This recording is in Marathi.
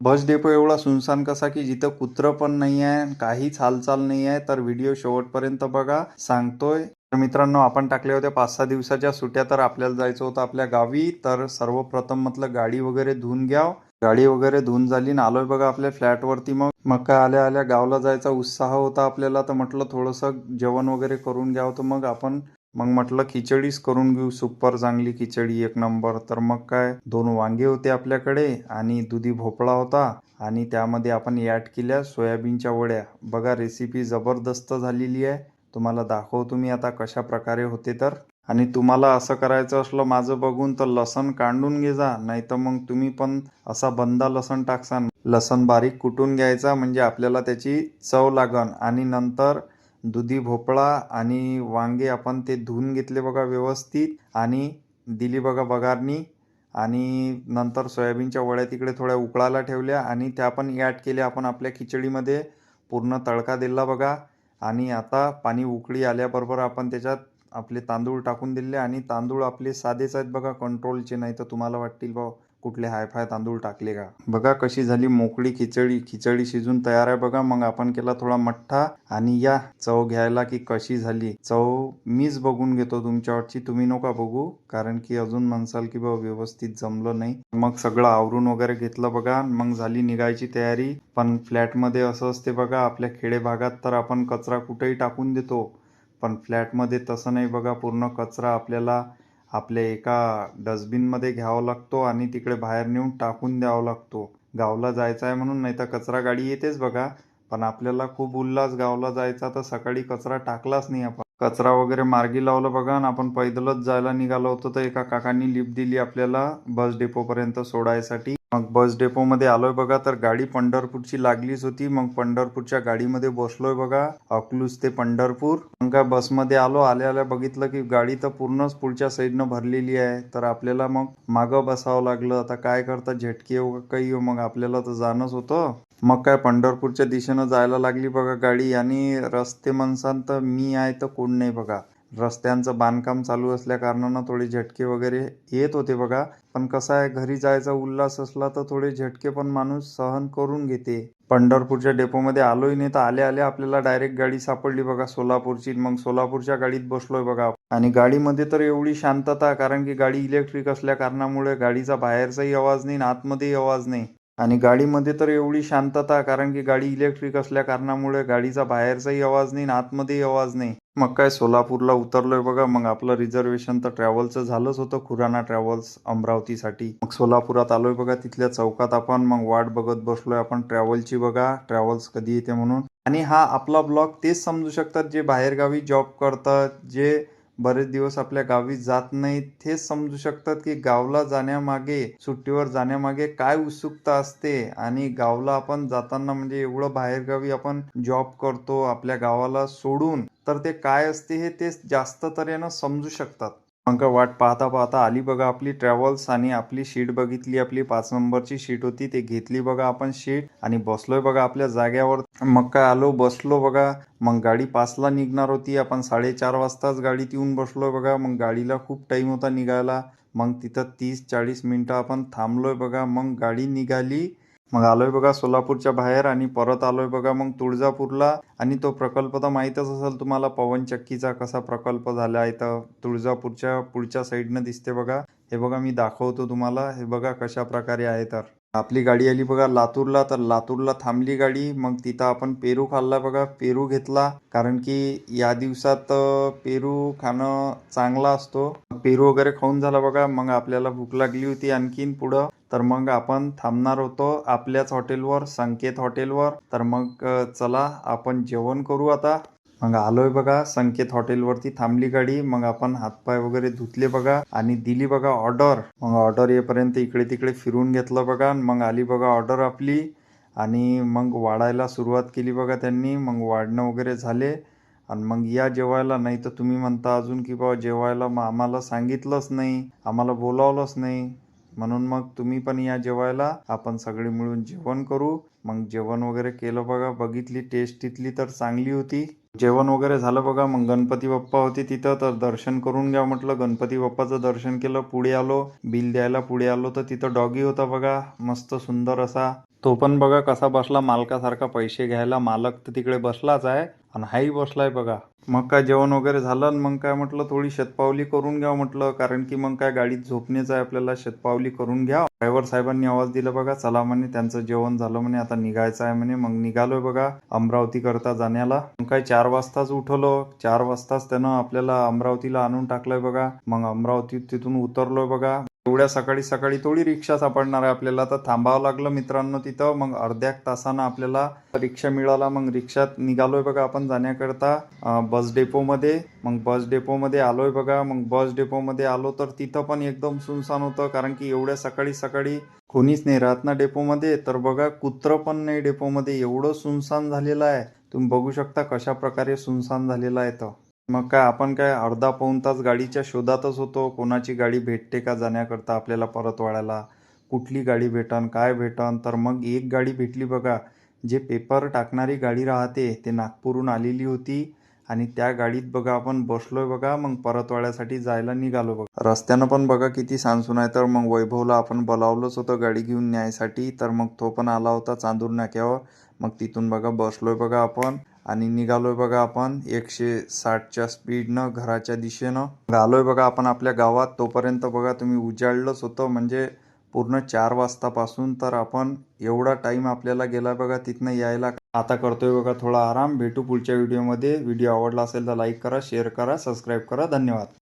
बस डेपो एवढा सुनसान कसा की जिथं कुत्रं पण नाही आहे काहीच हालचाल नाही आहे तर व्हिडिओ शेवटपर्यंत बघा सांगतोय. तर मित्रांनो आपण टाकल्या होत्या पाच सहा दिवसाच्या सुट्या तर आपल्याला जायचं होतं आपल्या गावी. तर सर्वप्रथम म्हटलं गाडी वगैरे धुवून घ्याव. गाडी वगैरे धुवून झाली ना आलोय बघा आपल्या फ्लॅटवरती मग. मग काय आल्या आल्या गावाला जायचा उत्साह होता आपल्याला तर म्हटलं थोडंसं जेवण वगैरे करून घ्यावं तर मग आपण मग म्हटलं खिचडीच करून घेऊ सुपर चांगली खिचडी एक नंबर. तर मग काय दोन वांगे होते आपल्याकडे आणि दुधी भोपळा होता आणि त्यामध्ये आपण ॲड केल्या सोयाबीनच्या वड्या. बघा रेसिपी जबरदस्त झालेली आहे. तुम्हाला दाखवतो मी आता कशा प्रकारे होते तर. आणि तुम्हाला असं करायचं असलं माझं बघून तर लसण काढून घे जा नाही तर मग तुम्ही पण असा बंदा लसण टाकसान. लसण बारीक कुटून घ्यायचा म्हणजे आपल्याला त्याची चव लागन. आणि नंतर दुधी भोपळा आणि वांगे आपण ते धुवून घेतले बघा व्यवस्थित आणि दिली बघा बघारणी. आणि नंतर सोयाबीनच्या वड्या तिकडे थोड्या उकळायला ठेवल्या आणि त्या पण ॲड केल्या आपण आपल्या खिचडीमध्ये. पूर्ण तडका दिला बघा. आणि आता पाणी उकळी आल्याबरोबर आपण त्याच्यात आपले तांदूळ टाकून दिले आणि तांदूळ आपले साधेच आहेत बघा. कंट्रोलचे नाही तर तुम्हाला वाटतील बा कुठले हायफाय तांदूळ टाकले का? बघा कशी झाली मोकळी खिचडी. खिचडी शिजून तयार आहे बघा. मग आपण केला थोडा मठ्ठा आणि या चव घ्यायला की कशी झाली. चव मीच बघून घेतो तुमच्यावरची. तुम्ही नका बघू कारण की अजून म्हणसाल की बा व्यवस्थित जमलं नाही. मग सगळं आवरून वगैरे घेतलं बघा. मग झाली निघायची तयारी. पण फ्लॅटमध्ये असं असते बघा आपल्या खेडे भागात तर आपण कचरा कुठेही टाकून देतो. पण फ्लॅटमध्ये तसं नाही बघा. पूर्ण कचरा आपल्याला आपल्या एका डस्टबिनमध्ये घ्यावा लागतो आणि तिकडे बाहेर नेऊन टाकून द्यावा लागतो. गावला जायचं आहे म्हणून नाही तर कचरा गाडी येतेच बघा. पण आपल्याला खूप उल्हास गावला जायचा तर सकाळी कचरा टाकलाच नाही आपण. कचरा वगैरे मार्गी लावलं बघा आणि आपण पैदलच जायला निघालो होतो तर एका काकांनी लिफ्ट दिली आपल्याला बस डेपोपर्यंत सोडायसाठी. मग बस डेपोमध्ये आलोय बघा तर गाडी पंढरपूरची लागलीच होती. मग पंढरपूरच्या गाडीमध्ये बसलोय बघा अकलूज ते पंढरपूर. मग काय बसमध्ये आलो आल्या आल्या बघितलं की गाडी तर पूर्णच पुढच्या साईडनं भरलेली आहे. तर आपल्याला मग मागं बसावं लागलं. आता काय करता झटके येऊ काही येऊ? मग आपल्याला तर जाणंच होतं. मग काय पंढरपूरच्या दिशेनं जायला लागली बघा गाडी. आणि रस्ते म्हणसान तर मी आहे तर कोण नाही बघा. रस्त्यांचं बांधकाम चालू असल्या कारणानं थोडे झटके वगैरे येत होते बघा. पण कसं आहे घरी जायचा उल्हास असला तर थोडे झटके पण माणूस सहन करून घेते. पंढरपूरच्या डेपोमध्ये आलोय नाही तर आले आले आपल्याला डायरेक्ट गाडी सापडली बघा सोलापूरची. मग सोलापूरच्या गाडीत बसलोय बघा. आणि गाडीमध्ये तर एवढी शांतता कारण की गाडी इलेक्ट्रिक असल्या कारणामुळे गाडीचा बाहेरचाही आवाज नाही आणि आतमध्येही आवाज नाही. आणि गाडीमध्ये तर एवढी शांतता कारण की गाडी इलेक्ट्रिक असल्या कारणामुळे गाडीचा बाहेरचाही आवाज नाही आणि आतमध्येही आवाज नाही. मग काय सोलापूरला उतरलोय बघा मग आपलं रिझर्वेशन तर ट्रॅव्हलचं झालंच होतं खुराना ट्रॅव्हल्स अमरावतीसाठी. मग सोलापुरात आलोय बघा तिथल्या चौकात आपण मग वाट बघत बसलोय आपण ट्रॅव्हलची बघा ट्रॅव्हल्स कधी येते म्हणून. आणि हा आपला ब्लॉग तेच समजू शकतात जे बाहेरगावी जॉब करतात जे बरेच दिवस आपल्या गावी जात नाहीत. हे समजू शकतात की गावला जाण्यामागे सुट्टीवर जाण्यामागे काय उत्सुकता असते. आणि गावला आपण जाताना म्हणजे एवढं बाहेरगावी आपण जॉब करतो आपल्या गावाला सोडून तर ते काय असते हे ते जास्त तऱ्हेनं समजू शकतात. मग वाट पाहता पाहता आली बघा आपली ट्रॅव्हल्स आणि आपली शीट बघितली आपली पाच नंबरची शीट होती ते घेतली बघा आपण शीट आणि बसलोय बघा आपल्या जाग्यावर. मग काय आलो बसलो बघा. मग गाडी पाचला निघणार होती आपण साडेचार वाजताच गाडीत येऊन बसलोय बघा. मग गाडीला खूप टाईम होता निघायला. मग तिथं तीस चाळीस मिनटं आपण थांबलोय बघा. मग गाडी निघाली. मग आलोय बघा सोलापूरच्या बाहेर आणि परत आलोय बघा मग तुळजापूरला. आणि तो प्रकल्प तर माहीतच असेल तुम्हाला पवनचक्कीचा कसा प्रकल्प झाला आहे तर तुळजापूरच्या पुढच्या साईडनं दिसते बघा. हे बघा मी दाखवतो तुम्हाला हे बघा कशा प्रकारे आहे तर. आपली गाडी आली बघा लातूरला तर लातूरला थांबली गाडी. मग तिथं आपण पेरू खाल्ला बघा. पेरू घेतला कारण की या दिवसात पेरू खाणं चांगला असतो. पेरू वगैरे खाऊन झाला बघा. मग आपल्याला भूक लागली होती आणखीन पुढं. तर मग आपण थांबणार होतो आपल्याच हॉटेलवर संकेत हॉटेलवर तर मग चला आपण जेवण करू आता. मग आलोय बघा संकेत हॉटेलवरती थांबली गाडी मग आपण हातपाय वगैरे धुतले बघा आणि दिली बघा ऑर्डर. मग ऑर्डर येईपर्यंत इकडे तिकडे फिरून घेतलं बघा मग आली बघा ऑर्डर आपली आणि मग वाढायला सुरुवात केली बघा त्यांनी. मग वाढणं वगैरे झाले आणि मग या जेवायला नाही तर तुम्ही म्हणता अजून की बाबा जेवायला मग आम्हाला सांगितलंच नाही आम्हाला बोलावलंच नाही. म्हणून मग तुम्ही पण या जेवायला आपण सगळे मिळून जेवण करू. मग जेवण वगैरे केलं बघा बघितली टेस्ट तिथली तर चांगली होती. जेवण वगैरे झालं बघा मग गणपती बाप्पा होते तिथं तर दर्शन करून घ्या म्हटलं. गणपती बाप्पाचं दर्शन केलं पुढे आलो. बिल द्यायला पुढे आलो तर तिथं डॉगी होता बघा मस्त सुंदर असा. तो पण बघा कसा बसला मालकासारखा पैसे घ्यायला मालक तर तिकडे बसलाच आहे आणि हाही बसलाय बघा. मग काय जेवण वगैरे झालं आणि मग काय म्हटलं थोडी शतपावली करून घ्या म्हटलं कारण की मग काय गाडीत झोपणेच आहे आपल्याला शतपावली करून घ्या. ड्रायव्हर साहेबांनी आवाज दिला बघा चला म्हणे त्यांचं जेवण झालं म्हणे आता निघायचं आहे म्हणे मग निघालोय बघा अमरावती करता जाण्याला. मग काय चार वाजताच उठवलो चार वाजताच त्यानं आपल्याला अमरावतीला आणून टाकलंय बघा. मग अमरावतीत तिथून उतरलोय बघा. एवढ्या सकाळी सकाळी थोडी रिक्षा सापडणार आहे आपल्याला. तर थांबावं लागलं मित्रांनो तिथं. मग अर्ध्या तासानं आपल्याला रिक्षा मिळाला. मग रिक्षात निघालोय बघा आपण जाण्याकरता बस डेपोमध्ये. मग बस डेपोमध्ये आलोय बघा. मग बस डेपोमध्ये आलो तर तिथं पण एकदम सुनसान होतं. कारण की एवढ्या सकाळी सकाळी कोणीच नाही राहत ना डेपोमध्ये. तर बघा कुत्र पण नाही डेपोमध्ये. एवढं सुनसान झालेलं आहे. तुम्ही बघू शकता कशा प्रकारे सुनसान झालेलं आहे तर मग काय आपण काय अर्धा पाऊण तास गाडीच्या शोधातच होतो? कोणाची गाडी भेटते का जाण्याकरता आपल्याला परत वाढायला कुठली गाडी भेटन काय भेटन? तर मग एक गाडी भेटली बघा जे पेपर टाकणारी गाडी राहते ते नागपूरहून आलेली होती आणि त्या गाडीत बघा आपण बसलोय बघा मग परतवाड्यासाठी जायला निघालो बघा. रस्त्यानं पण बघा किती सांसून आहे तर मग वैभवला आपण बोलावलंच होतं गाडी घेऊन न्यायसाठी. तर मग तो पण आला होता चांदूर नाक्यावर. मग तिथून बघा बसलोय बघा आपण. आणि निघालोय बघा आपण एकशे साठच्या स्पीडनं घराच्या दिशेनं. आलोय बघा आपण आपल्या गावात. तोपर्यंत बघा तुम्ही उजाडलंच होतं. म्हणजे पूर्ण चार वाजतापासून तर आपण एवढा टाइम आपल्याला गेला बघा तिथनं यायला. आता करतोय बघा थोडा आराम. भेटू पुढच्या व्हिडिओमध्ये. व्हिडिओ आवडला असेल तर लाईक करा शेअर करा सबस्क्राईब करा. धन्यवाद.